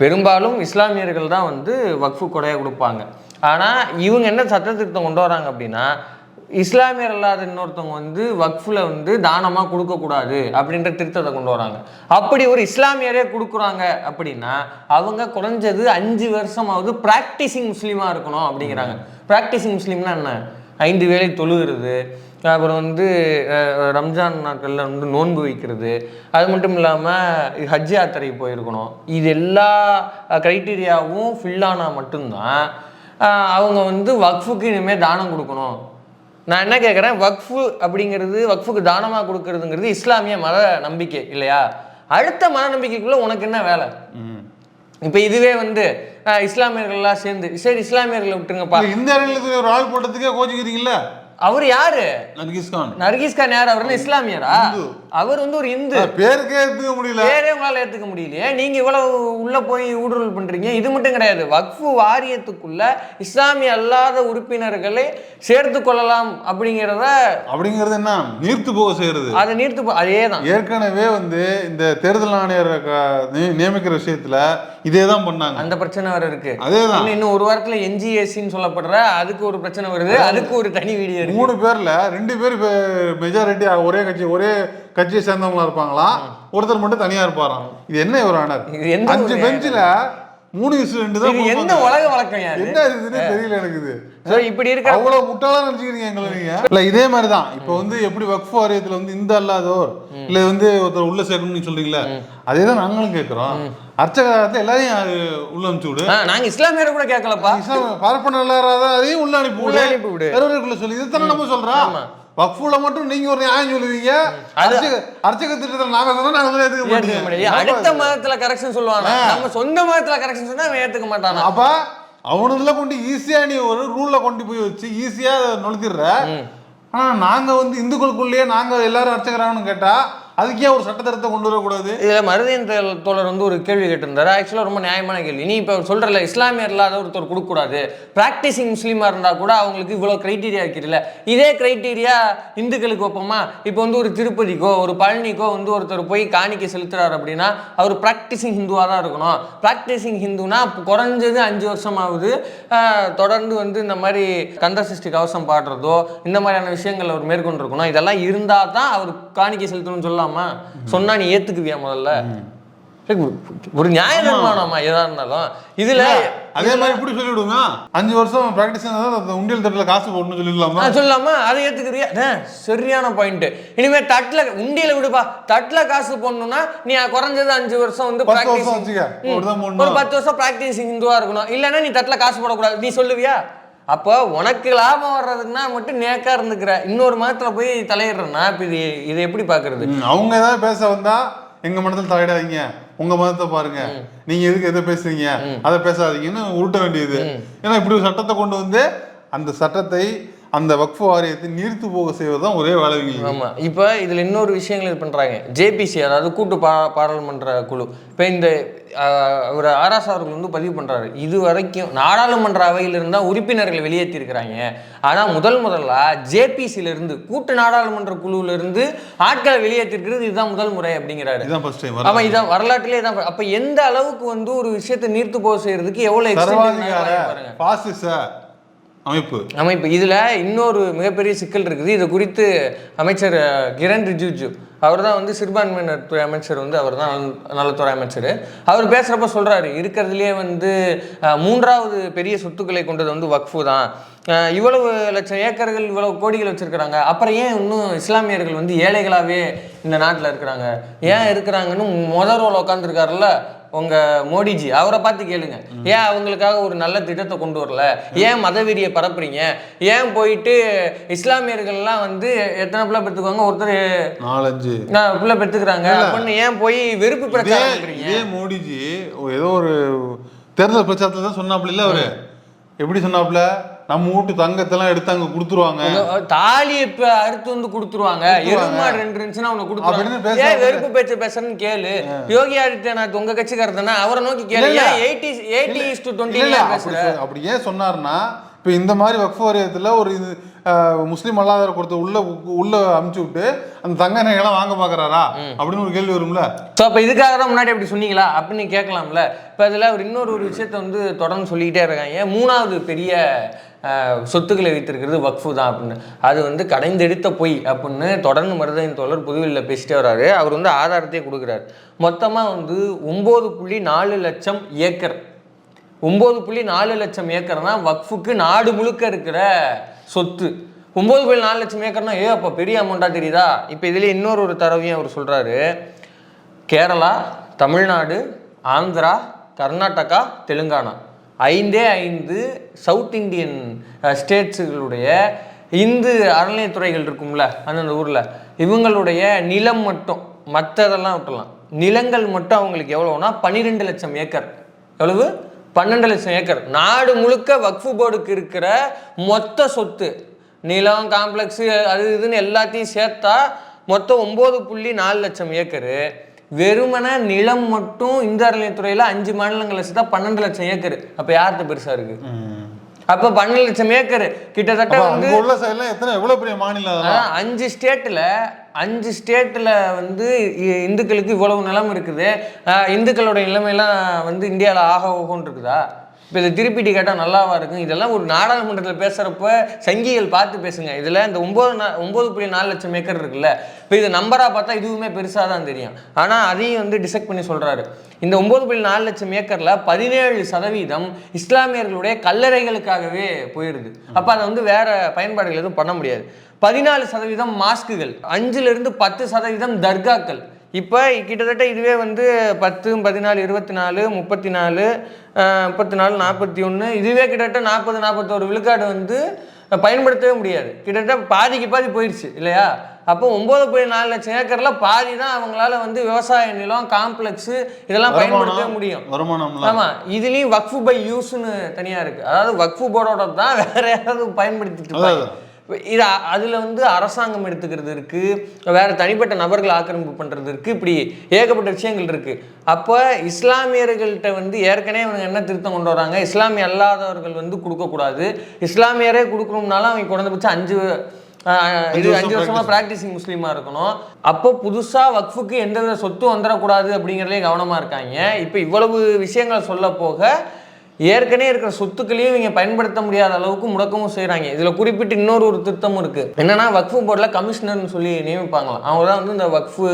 பெரும்பாலும் இஸ்லாமியர்கள் தான் வந்து வக்ஃபு கொடையை கொடுப்பாங்க. ஆனால் இவங்க என்ன சட்ட திருத்தம் கொண்டு வராங்க அப்படின்னா இஸ்லாமியர் அல்லாத இன்னொருத்தவங்க வந்து வக்ஃபில் வந்து தானமாக கொடுக்கக்கூடாது அப்படின்ற திருத்தத்தை கொண்டு வராங்க. அப்படி ஒரு இஸ்லாமியரே கொடுக்குறாங்க அப்படின்னா அவங்க குறைஞ்சது அஞ்சு வருஷமாவது ப்ராக்டிசிங் முஸ்லீமாக இருக்கணும் அப்படிங்கிறாங்க. ப்ராக்டிசிங் முஸ்லீம்னா என்ன? ஐந்து வேளை தொழுகிறது அப்புறம் வந்து ரம்ஜான் நாட்களில் வந்து நோன்பு வைக்கிறது அது மட்டும் இல்லாமல் ஹஜ் யாத்திரை போயிருக்கணும். இது எல்லா க்ரைட்டீரியாவும் ஃபில் ஆனால் மட்டும்தான் அவங்க வந்து வக்ஃபுக்கு இனிமேல் தானம் கொடுக்கணும். நான் என்ன கேட்குறேன் வக்ஃபு அப்படிங்கிறது வக்ஃபுக்கு தானமாக கொடுக்கறதுங்கிறது இஸ்லாமிய மத நம்பிக்கை இல்லையா? அடுத்த மத நம்பிக்கைக்குள்ளே உனக்கு என்ன வேலை? இப்போ இதுவே வந்து இஸ்லாமியர்கள்லாம் சேர்ந்து சரி இஸ்லாமியர்களை விட்டுருங்கப்பா. இந்த ஒரு ஆள் போட்டதுக்கே கோச்சிக்கிறீங்கல்ல? அவர் யாரு? நர்கிஸ் கான். நர்கீஸ் கான் யார்? அவர் என்ன இஸ்லாமியரா? அவர் வந்து ஒரு இந்து. பேருக்கே எடுத்துக்க முடியல. பேரே உங்களால ஏத்துக்க முடியலையே. நீங்க இவ்வளவு உள்ள போய் ஊடுருவல் பண்றீங்க. இது மட்டும் கிடையாது. வக்ஃபு வாரியத்துக்குள்ள இஸ்லாமிய அல்லாத உறுப்பினர்களை சேர்த்து கொள்ளலாம் அப்படிங்கிறத அப்படிங்கிறது என்ன? நீர்த்து போக செய்யறது. அதை நீர்த்து போ- அதே தான். ஏற்கனவே வந்து இந்த தேர்தல் ஆணையரை நியமிக்கிற விஷயத்துல இதே தான் பண்ணாங்க. அந்த பிரச்சனை வேற இருக்கு. அதேதான். இன்னும் இன்னும் ஒரு வாரத்துல என்ஜிஏசின்னு சொல்லப்படுற அதுக்கு ஒரு பிரச்சனை வருது. அதுக்கு ஒரு தனி வீடியோ மூணு பேர்ல ரெண்டு பேர் மெஜாரிட்டி ஒரே கட்சி ஒரே கட்சியை சேர்ந்தவங்களா இருப்பாங்களாம் ஒருத்தர் மட்டும் தனியா இருப்பாராம் இது என்ன ஒரு ஆனர்? இது அஞ்சு பெஞ்சில மூணு இசு ரெண்டு தான் இது கொடுப்பாங்க. உலக வழக்கம் என்ன இதுன்னு தெரியல எனக்கு இது. இப்படி இருக்கிற அவ்வளவு முட்டாளா நினைச்சுக்கிறீங்க எங்களை நீங்க? இல்ல இதே மாதிரி தான் இப்போ வந்து எப்படி வக்ஃப் வாரியத்துல வந்து இந்த அல்லாதோர் இல்ல வந்து ஒருத்தர் உள்ள சேர்க்கணும்னு நீங்க சொல்றீங்களா அதே தான் நாங்களும் கேட்கிறோம் அர்ச்சகத்தை எல்லாரையும் உள்ள அனுப்பிச்சு விடு. நாங்க இஸ்லாமியரை கூட கேட்கலப்பா இஸ்லாம் பார்ப்பன இல்லாத அதையும் உள்ள அனுப்பி விடு. சொல்லி. இதுதானே நம்ம சொல்றோம். வக்ஃபுல மட்டும் நீங்க ஒரு நியாயம் சொல்லுவீங்க. அர்ச்சக திட்டத்தில் நாங்க சொன்னா நாங்க ஏத்துக்க மாட்டீங்க அடுத்த மதத்துல கரெக்ஷன் சொல்லுவாங்க. நம்ம சொந்த மதத்துல கரெக்ஷன் சொன்னா அவன் ஏத்துக்க மாட்டானா? அப்ப அவனுதுல கொண்டு ஈஸியா நீ ஒரு ரூல்ல கொண்டு போய் வச்சு ஈஸியா நொழுத்திடுற ஆனா நாங்க வந்து இந்துக்களுக்குள்ளேயே நாங்க எல்லாரும் அர்ச்சகராகனு கேட்டா அதுக்கு ஏன் ஒரு சட்டத்திட்டத்தை கொண்டு வரக்கூடாது? இதில் மருதியன் தோழர் வந்து ஒரு கேள்வி கேட்டிருந்தாரு. ஆக்சுவலாக ரொம்ப நியாயமான கேள்வி. நீ இப்போ சொல்கிறல இஸ்லாமியர் இல்லாத ஒருத்தர் கொடுக்கக்கூடாது. ப்ராக்டிசிங் முஸ்லீமாக இருந்தால் கூட அவங்களுக்கு இவ்வளோ கிரைட்டீரியா இருக்குதுல்ல இதே க்ரைட்டீரியா இந்துக்களுக்கு வைப்போமா? இப்போ வந்து ஒரு திருப்பதிக்கோ ஒரு பழனிக்கோ வந்து ஒருத்தர் போய் காணிக்கை செலுத்துறாரு அப்படின்னா அவர் ப்ராக்டிசிங் ஹிந்துவாக தான் இருக்கணும். ப்ராக்டிசிங் ஹிந்துனா குறைஞ்சது அஞ்சு வருஷமாவது தொடர்ந்து வந்து இந்த மாதிரி கந்தசிஷ்டி கவசம் பாடுறதோ இந்த மாதிரியான விஷயங்கள் அவர் மேற்கொண்டிருக்கணும். இதெல்லாம் இருந்தால் தான் அவர் காணிக்கை செலுத்தணும்னு சொல்லலாம். சொன்னா நீ ஏத்துக்குவியா முதல்ல? ஒரு நியாய நிர்மாணமா எதா இருந்தாலும் இதுல அதே மாதிரி இப்படி சொல்லிவிடுங்க அஞ்சு வருஷம் பிராக்டிஸ் அந்த உண்டியல் தட்டுல காசு போடணும்னு சொல்லிடலாமா? நான் சொல்லலாமா? அதை ஏத்துக்கிறியா? சரியான பாயிண்ட் இனிமே தட்டுல உண்டியல விடுப்பா. தட்டுல காசு போடணும்னா நீ குறைஞ்சது அஞ்சு வருஷம் வந்து. அப்படிதான் ஒரு பத்து வருஷம் பிராக்டிசிங் இந்துவா இருக்கணும். இல்லைன்னா நீ தட்டுல காசு போடக்கூடாது. நீ சொல்லுவியா? அப்போ உனக்கு லாபம் வர்றதுக்குன்னா மட்டும் நேக்கா இருந்துக்கிற. இன்னொரு மதத்துல போய் தலையிடுறேன்னா இப்ப இது இதை எப்படி பாக்குறது? ம், அவங்க ஏதாவது பேச வந்தா எங்க மதத்தில் தலையிடாதீங்க. உங்க மதத்தை பாருங்க. நீங்க எதுக்கு எதை பேசுறீங்க? அதை பேசாதீங்கன்னு உருட்ட வேண்டியது. ஏன்னா இப்படி ஒரு சட்டத்தை கொண்டு வந்து அந்த சட்டத்தை அந்த வக்ஃபு வாரியத்தை நீர்த்து போக செய்வதுதான் ஒரே வேலை. ஆமா. இப்போ இதுல இன்னொரு விஷயங்கள் இது பண்றாங்க. ஜேபிசி அதாவது கூட்டு பா பாராளுமன்ற குழு. இப்போ இந்த அவர் ஆராஸ் அவர்கள் வந்து பதிவு பண்றாரு. இது வரைக்கும் நாடாளுமன்ற அவையில் இருந்தா உறுப்பினர்கள் வெளியேற்றி இருக்கிறாங்க ஆனா முதல் முதல்ல ஜேபிசில இருந்து கூட்டு நாடாளுமன்ற குழுவில இருந்து ஆட்களை வெளியேற்றிருக்கிறது இதுதான் முதல் முறை அப்படிங்கிறாரு. இதுதான் ஃபர்ஸ்ட் டைம் ஆமா இதான் வரலாற்றிலே தான் அப்ப எந்த அளவுக்கு வந்து ஒரு விஷயத்தை நீர்த்து போக செய்யறதுக்கு எவ்வளவு extended சர்வாதிகார ஆகுது பாருங்க. அமைப்பு. அமைப்பு. இதில் இன்னொரு மிகப்பெரிய சிக்கல் இருக்குது. இது குறித்து அமைச்சர் கிரண் ரிஜிஜு அவர் தான் வந்து சிறுபான்மையினர் துறை அமைச்சர் வந்து அவர் தான் நலத்துறை அமைச்சர். அவர் பேசுகிறப்ப சொல்கிறாரு இருக்கிறதுலே வந்து மூன்றாவது பெரிய சொத்துக்களை கொண்டது வந்து வக்ஃபு தான். இவ்வளவு லட்சம் ஏக்கர்கள் இவ்வளவு கோடிகள் வச்சுருக்கிறாங்க. அப்புறம் ஏன் இன்னும் இஸ்லாமியர்கள் வந்து ஏழைகளாகவே இந்த நாட்டில் இருக்கிறாங்க? ஏன் இருக்கிறாங்கன்னு முதல் ரோல் உட்காந்துருக்காருல்ல உங்க மோடிஜி அவரை பார்த்து கேளுங்க. ஏன் அவங்களுக்காக ஒரு நல்ல திட்டத்தை கொண்டு வரல? ஏன் மதவெறியை பரப்புறீங்க? ஏன் போயிட்டு இஸ்லாமியர்கள்லாம் வந்து எத்தனை பிள்ளை பெற்றுக்குவாங்க? ஒருத்தர் நாலஞ்சு. பிள்ளை பெற்றுக்கிறாங்க. அப்படின்னு ஏன் போய் வெறுப்பு பிரச்சாரம் இதே மோடிஜி ஏதோ ஒரு தேர்தல் பிரச்சாரத்துல தான் சொன்னாப்புல இல்ல அவரு? எப்படி சொன்னாப்புல? நம்ம வீட்டு தங்கத்தெல்லாம் எடுத்து அங்க கொடுத்துருவாங்க. தாலியை இப்ப அறுத்து வந்து கொடுத்துருவாங்க. எருமாடு ரெண்டு இருந்துச்சுன்னா அவனை கொடுத்துருவாங்க. ஏன் வெறுப்பு பேச்சு பேசுறேன்னு கேளு. யோகி ஆதித்யநாத் உங்க கட்சிக்காரர் தானே அவரை நோக்கி கேளு. ஏன் eighty eighty is to twenty அப்படி ஏன் சொன்னாருன்னா இப்போ இந்த மாதிரி வக்ஃப் வாரியத்துல ஒரு இது முஸ்லீம் அல்லாதவரை கொடுத்த உள்ள உள்ள அமுச்சு விட்டு அந்த தங்க நகையெல்லாம் வாங்க பாக்குறாரா? அப்படின்னு ஒரு கேள்வி வரும்ல. ஸோ அப்போ இதுக்காக தான் முன்னாடி அப்படி சொன்னீங்களா? அப்படின்னு கேட்கலாம்ல. இப்போ அதில் ஒரு இன்னொரு ஒரு விஷயத்த வந்து தொடர்ந்து சொல்லிக்கிட்டே இருக்காங்க. மூணாவது பெரிய சொத்துக்களை வைத்திருக்கிறது வக்ஃபு தான் அப்படின்னு. அது வந்து கடைந்தெடுத்த பொய் அப்படின்னு தொடர்ந்து மருதன் தோழர் புதுவெளியில் பேசிட்டே வர்றாரு அவர் வந்து ஆதாரத்தையே கொடுக்குறாரு. மொத்தமாக வந்து ஒம்பது புள்ளி நாலு லட்சம் ஏக்கர். ஒம்பது புள்ளி நாலு லட்சம் ஏக்கர்னா வக்ஃபுக்கு நாடு முழுக்க இருக்கிற சொத்து. ஒம்பது புள்ளி நாலு லட்சம் ஏக்கர்னா ஏ அப்போ பெரிய அமௌண்ட்டாக தெரியுதா? இப்போ இதில் இன்னொரு ஒரு தரவையும் அவர் சொல்கிறாரு கேரளா தமிழ்நாடு ஆந்திரா கர்நாடகா தெலுங்கானா. ஐந்தே ஐந்து சவுத் இந்தியன் ஸ்டேட்ஸுகளுடைய இந்து அறநிலையத்துறைகள் இருக்கும்ல அந்தந்த ஊரில். இவங்களுடைய நிலம் மட்டும் மற்றதெல்லாம் விட்டுலாம் நிலங்கள் மட்டும் அவங்களுக்கு எவ்வளோனா பன்னிரெண்டு லட்சம் ஏக்கர். எவ்வளவு? பன்னெண்டு லட்சம் ஏக்கர். நாடு முழுக்க வக்ஃபு போர்டுக்கு இருக்கிற மொத்த சொத்து நிலம் காம்ப்ளெக்ஸு அது இதுன்னு எல்லாத்தையும் சேர்த்தா மொத்தம் ஒம்பது புள்ளி நாலு லட்சம் ஏக்கரு. வெறுமனே நிலம் மட்டும் இந்த அறநிலையத்துறையில் அஞ்சு மாநிலங்களை சேர்த்தா பன்னெண்டு லட்சம் ஏக்கர். அப்போ யார்கிட்ட பெருசாக இருக்கு? அப்போ பன்னெண்டு லட்சம் ஏக்கர். கிட்டத்தட்ட வந்து உள்ள சைட்லாம் எத்தனை எவ்வளவு பெரிய மாநிலம் அஞ்சு ஸ்டேட்டில் அஞ்சு ஸ்டேட்டில் வந்து இந்துக்களுக்கு இவ்வளவு நிலம் இருக்குது. ஆஹ் இந்துக்களோட நிலைமையெல்லாம் வந்து இந்தியாவில் ஆக ஓகோன்னு இருக்குதா? இப்போ இதை திருப்பிட்டு கேட்டால் நல்லாவா இருக்கும்? இதெல்லாம் ஒரு நாடாளுமன்றத்தில் பேசுகிறப்ப சங்கிகள் பார்த்து பேசுங்க. இதில் இந்த ஒம்பது நா ஒம்பது புள்ளி நாலு லட்சம் ஏக்கர் இருக்குல்ல. இப்போ இது நம்பராக பார்த்தா இதுவுமே பெருசாக தான் தெரியும். ஆனால் அதையும் வந்து டிசெக்ட் பண்ணி சொல்கிறாரு இந்த ஒம்பது புள்ளி நாலு லட்சம் ஏக்கரில் பதினேழு சதவீதம் இஸ்லாமியர்களுடைய கல்லறைகளுக்காகவே போயிடுது அப்போ அதை வந்து வேறு பயன்பாடுகள் எதுவும் பண்ண முடியாது. பதினாலு சதவீதம் மாஸ்குகள் அஞ்சுலேருந்து பத்து சதவீதம் தர்காக்கள். இப்போ கிட்டத்தட்ட இதுவே வந்து பத்து பதினாலு இருபத்தி நாலு முப்பத்தி நாலு முப்பத்தி நாலு நாற்பத்தி ஒன்று இதுவே கிட்டத்தட்ட நாற்பது நாற்பத்தோரு விழுக்காடு வந்து பயன்படுத்தவே முடியாது. கிட்டத்தட்ட பாதிக்கு பாதி போயிடுச்சு இல்லையா? அப்போ ஒம்பது புள்ளி நாலு லட்சம் ஏக்கர்ல பாதி தான் அவங்களால வந்து விவசாய நிலம் காம்ப்ளெக்ஸ் இதெல்லாம் பயன்படுத்தவே முடியும். ஆமா இதுலயும் வக்ஃபு பை யூஸ்னு தனியா இருக்கு. அதாவது வக்ஃபு போர்டோட தான் வேற யாராவது பயன்படுத்திட்டு இது அதுல வந்து அரசாங்கம் எடுத்துக்கிறது இருக்கு. வேற தனிப்பட்ட நபர்கள் ஆக்கிரமிப்பு பண்றது இருக்கு. இப்படி ஏகப்பட்ட விஷயங்கள் இருக்கு. அப்போ இஸ்லாமியர்கள்ட்ட வந்து ஏற்கனவே இவங்க என்ன திருத்தம் கொண்டு வராங்க? இஸ்லாமிய அல்லாதவர்கள் வந்து கொடுக்கக்கூடாது. இஸ்லாமியரே கொடுக்கணும்னாலும் அவங்க குறைந்தபட்சம் அஞ்சு இது அஞ்சு வருஷமா பிராக்டிசிங் முஸ்லீமா இருக்கணும். அப்போ புதுசா வக்ஃபுக்கு எந்தவித சொத்தும் வந்துடக்கூடாது அப்படிங்கிறதுலே கவனமா இருக்காங்க. இப்போ இவ்வளவு விஷயங்களை சொல்ல போக ஏற்கனவே இருக்கிற சொத்துக்களையும் இவங்க பயன்படுத்த முடியாத அளவுக்கு முடக்கமும் செய்கிறாங்க இதில் குறிப்பிட்டு இன்னொரு ஒரு திருத்தமும் இருக்குது என்னென்னா வக்ஃபு போர்டில் கமிஷனர்னு சொல்லி நியமிப்பாங்களாம். அவங்க தான் வந்து இந்த வக்ஃபு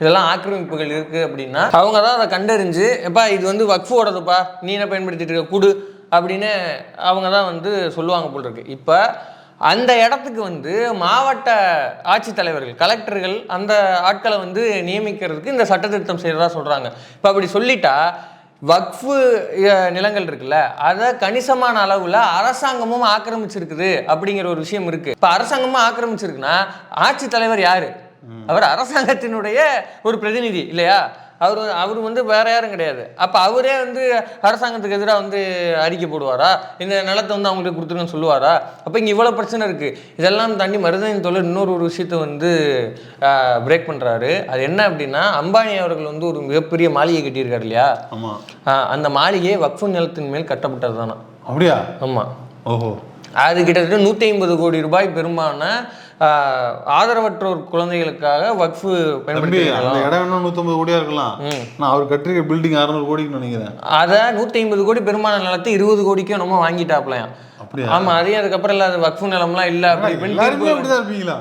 இதெல்லாம் ஆக்கிரமிப்புகள் இருக்குது அப்படின்னா அவங்க தான் அதை கண்டறிஞ்சு எப்பா இது வந்து வக்ஃபோடதுப்பா நீ என்ன பயன்படுத்திட்டு இருக்க? குடு. அப்படின்னு அவங்க தான் வந்து சொல்லுவாங்க போல் இருக்கு. இப்போ அந்த இடத்துக்கு வந்து மாவட்ட ஆட்சித்தலைவர்கள் கலெக்டர்கள் அந்த ஆட்களை வந்து நியமிக்கிறதுக்கு இந்த சட்டத்திருத்தம் செய்கிறதா சொல்கிறாங்க இப்போ அப்படி சொல்லிட்டா வக்ஃபு நிலங்கள் இருக்குல்ல அதை கணிசமான அளவில் அரசாங்கமும் ஆக்கிரமிச்சிருக்குது அப்படிங்கிற ஒரு விஷயம் இருக்கு. இப்போ அரசாங்கமும் ஆக்கிரமிச்சிருக்குன்னா ஆட்சித்தலைவர் யாரு? அவர் அரசாங்கத்தினுடைய ஒரு பிரதிநிதி இல்லையா? அவர் அவர் வந்து வேற யாரும் கிடையாது. அப்போ அவரே வந்து அரசாங்கத்துக்கு எதிராக வந்து அறிக்கை போடுவாரா? இந்த நிலத்தை வந்து அவங்களுக்கு கொடுத்துருன்னு சொல்லுவாரா? அப்போ இங்கே இவ்வளோ பிரச்சனை இருக்குது இதெல்லாம் தாண்டி மருதனின் தொழில் இன்னொரு ஒரு விஷயத்தை வந்து பிரேக் பண்ணுறாரு அது என்ன அப்படின்னா அம்பானி அவர்கள் வந்து ஒரு மிகப்பெரிய மாளிகை கட்டியிருக்காரு இல்லையா? ஆமா. ஆஹ் அந்த மாளிகை வக்ஃபு நிலத்தின் மேல் கட்டப்பட்டது தானா அப்படியா? ஆமாம் ஓஹோ. அது கிட்டத்தட்ட நூற்றி ஐம்பது கோடி ரூபாய் பெருமான ஆஹ், ஆதரவற்றோர் குழந்தைகளுக்காக வக்ஃபு பயன்படுத்தி அந்த இடம் வேணும் நூத்தம்பது கோடியா இருக்கலாம். நான் அவர் கட்டிருக்க பில்டிங் அறுநூறு கோடின்னு நினைக்கிறேன். அதை நூற்றி ஐம்பது கோடி பெருமான நிலத்தை இருபது கோடிக்கும் நம்ம வாங்கிட்டாப்லையாம்? ஆமா அதையும் அதுக்கப்புறம் இல்லை அது வக்ஃபு நிலம்லாம் இல்லை. அப்படி எல்லாருமே அப்படிதான் இருப்பீங்களா?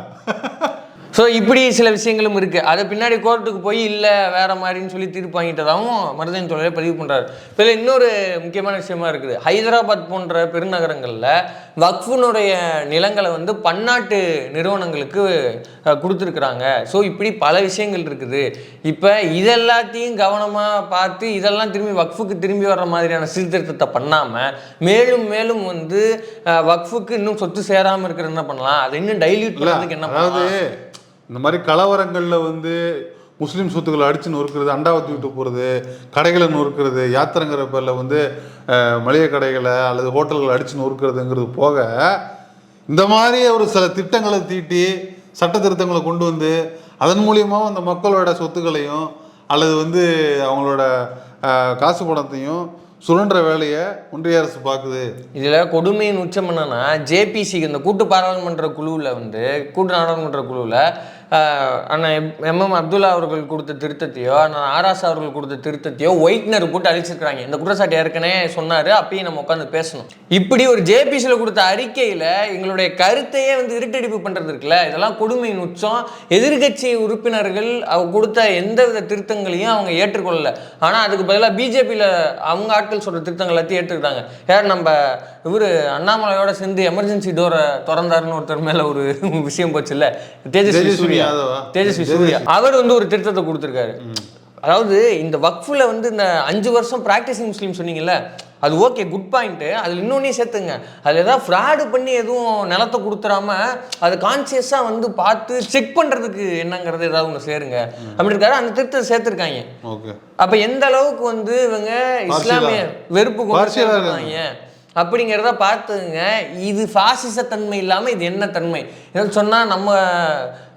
ஸோ இப்படி சில விஷயங்களும் இருக்கு. அதை பின்னாடி கோர்ட்டுக்கு போய் இல்லை வேற மாதிரின்னு சொல்லி தீர்ப்பு வாங்கிட்டதாகவும் மருதன் தொழிலை பதிவு பண்றாரு. இதில் இன்னொரு முக்கியமான விஷயமா இருக்குது. ஹைதராபாத் போன்ற பெருநகரங்களில் வக்ஃபுனுடைய நிலங்களை வந்து பன்னாட்டு நிறுவனங்களுக்கு கொடுத்துருக்குறாங்க. ஸோ இப்படி பல விஷயங்கள் இருக்குது. இப்போ இதெல்லாத்தையும் கவனமாக பார்த்து இதெல்லாம் திரும்பி வக்ஃபுக்கு திரும்பி வர்ற மாதிரியான சீர்திருத்தத்தை பண்ணாமல் மேலும் மேலும் வந்து வக்ஃபுக்கு இன்னும் சொத்து சேராமல் இருக்கிற என்ன பண்ணலாம்? அதை இன்னும் டைல்யூட் பண்ணுறதுக்கு என்ன பண்ணலாம்? இந்த மாதிரி கலவரங்களில் வந்து முஸ்லீம் சொத்துக்களை அடித்து நொறுக்கிறது அண்டாவை தூக்கிட்டு போகிறது கடைகளை நொறுக்கிறது யாத்திரைங்கிற பேரில் வந்து மளிகை கடைகளை அல்லது ஹோட்டல்களை அடித்து நொறுக்கிறதுங்கிறது போக இந்த மாதிரி ஒரு சில திட்டங்களை தீட்டி சட்ட திருத்தங்களை கொண்டு வந்து அதன் மூலியமாக அந்த மக்களோட சொத்துக்களையும் அல்லது வந்து அவங்களோட காசு பணத்தையும் சுழன்ற வேலையை ஒன்றிய அரசு பார்க்குது இதில் கொடுமையின் உச்சம் என்னன்னா ஜேபிசி இந்த கூட்டு பாராளுமன்ற குழுவில் வந்து கூட்டு நாடாளுமன்ற குழுவில் அண்ணன் எம்எம் அப்துல்லா அவர்கள் கொடுத்த திருத்தத்தையோ அண்ணன் ஆராஸ் அவர்கள் கொடுத்த திருத்தத்தையோ ஒயிட்னர் போட்டு அழிச்சிருக்காங்க இந்த குற்றச்சாட்டு ஏற்கனவே சொன்னாரு அப்பயும் நம்ம உட்காந்து பேசணும். இப்படி ஒரு ஜேபிசியில் கொடுத்த அறிக்கையில எங்களுடைய கருத்தையே வந்து இருட்டடிப்பு பண்றது இருக்குல்ல? இதெல்லாம் கொடுமையின் உச்சம் எதிர்க்கட்சி உறுப்பினர்கள் அவங்க கொடுத்த எந்த வித திருத்தங்களையும் அவங்க ஏற்றுக்கொள்ளல. ஆனா அதுக்கு பதிலாக பிஜேபியில் அவங்க ஆட்கள் சொல்ற திருத்தங்கள் எல்லாத்தையும் ஏற்றுக்கிட்டாங்க. யார் நம்ம இவரு அண்ணாமலையோட சேர்ந்து எமர்ஜென்சி டோரை திறந்தாருன்னு ஒருத்தர் மேல ஒரு விஷயம் போச்சுல்ல? தேஜஸ்வி தேஜஸ்வி சூர்யா? தேஜஸ்வி சூர்யா அவர் வந்து ஒரு திருத்தத்தை கொடுத்துருக்காரு. அதாவது இந்த வக்ஃபுல வந்து இந்த அஞ்சு வருஷம் ப்ராக்டிசிங் முஸ்லீம் சொன்னீங்கல்ல அது ஓகே குட் பாயிண்ட்டு அதில் இன்னொன்னே சேர்த்துங்க. அதில் ஏதாவது ஃப்ராடு பண்ணி எதுவும் நிலத்தை கொடுத்துறாம அதை கான்சியஸாக வந்து பார்த்து செக் பண்ணுறதுக்கு என்னங்கிறது ஏதாவது ஒன்று சேருங்க. அப்படி இருக்காரு. அந்த திருத்தத்தை சேர்த்துருக்காங்க. ஓகே அப்ப எந்த அளவுக்கு வந்து இவங்க இஸ்லாமிய வெறுப்பு கொண்டு அப்படிங்கிறத பார்த்துங்க. இது பாசிச தன்மை இல்லாம இது என்ன தன்மை? ஏதாவது சொன்னா நம்ம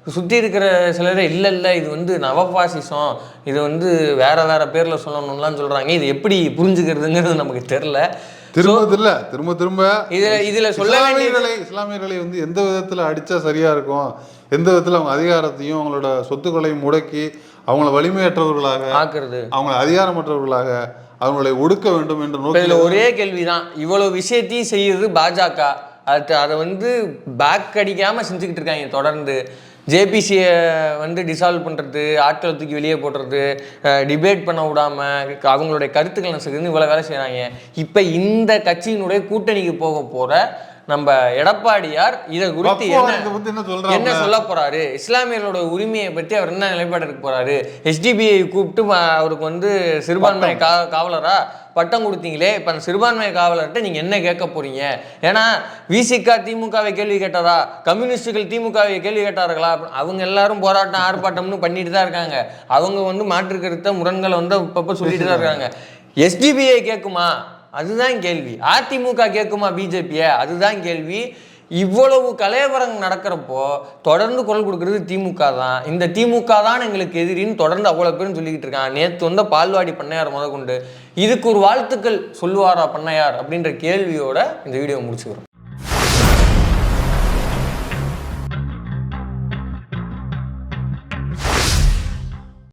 சுத்தி இருக்கிற சிலரே இல்ல இல்ல இது வந்து நவபாசிசம். இது வந்து வேற வேற பேர்ல சொல்லணும்லாம் சொல்றாங்க. இது எப்படி புரிஞ்சுக்கிறதுங்கிறது நமக்கு தெரியல. திரும்ப இல்ல திரும்ப திரும்ப இதுல இதுல சொல்ல இஸ்லாமியர்களை இஸ்லாமியர்களை வந்து எந்த விதத்துல அடிச்சா சரியா இருக்கும்? எந்த விதத்துல அவங்க அதிகாரத்தையும் அவங்களோட சொத்துக்களையும் முடக்கி அவங்கள வலிமையற்றவர்களாக ஆக்குறது. அவங்கள அதிகாரமற்றவர்களாக அவங்களை ஒடுக்க வேண்டும் என்ற நோக்கில் ஒரே கேள்விதான். இவ்வளவு விஷயத்தையும் செய்யுது பாஜக. அது அதை வந்து பேக் அடிக்காம செஞ்சுக்கிட்டு இருக்காங்க தொடர்ந்து. ஜேபிசியை வந்து டிசால்வ் பண்ணுறது ஆட்களை தூக்கி வெளியே போடுறது டிபேட் பண்ண விடாம அவங்களுடைய கருத்துக்களை நசுக்குதுன்னு இவ்வளோ வேலை செய்கிறாங்க இப்போ இந்த கட்சியினுடைய கூட்டணிக்கு போக போகிற நம்ம எடப்பாடியார் இதை குறித்து என்ன என்ன சொல்ல போறாரு? இஸ்லாமியர்களோட உரிமையை பத்தி அவர் என்ன நிலைப்பாடு எடுக்க போறாரு? எஸ்டிபிஐ கூப்பிட்டு அவருக்கு வந்து சிறுபான்மை காவலரா பட்டம் கொடுத்தீங்களே இப்போ அந்த சிறுபான்மை காவலர்கிட்ட நீங்கள் என்ன கேட்க போகிறீங்க ஏன்னா விசிகா திமுகவை கேள்வி கேட்டாரா கம்யூனிஸ்டுகள் திமுகவை கேள்வி கேட்டார்களா? அவங்க எல்லாரும் போராட்டம் ஆர்ப்பாட்டம்னு பண்ணிட்டு தான் இருக்காங்க. அவங்க வந்து மாற்று கருத்த முரண்களை வந்து அப்பப்போ சொல்லிட்டு தான் இருக்காங்க. எஸ்டிபிஐ கேட்குமா அதுதான் கேள்வி. அதிமுக கேட்குமா பிஜேபியை அதுதான் கேள்வி. இவ்வளவு கலையபரம் நடக்கிறப்போ தொடர்ந்து குரல் கொடுக்கறது திமுக தான். இந்த திமுக தான் எங்களுக்கு எதிரின்னு தொடர்ந்து அவ்வளோ பேரும் சொல்லிக்கிட்டு இருக்காங்க. நேற்று வந்த பால்வாடி பண்ணையார் முத கொண்டு இதுக்கு ஒரு வாழ்த்துக்கள் சொல்லுவாரா பண்ணையார்? அப்படின்ற கேள்வியோட இந்த வீடியோ முடிச்சுக்கிறோம்.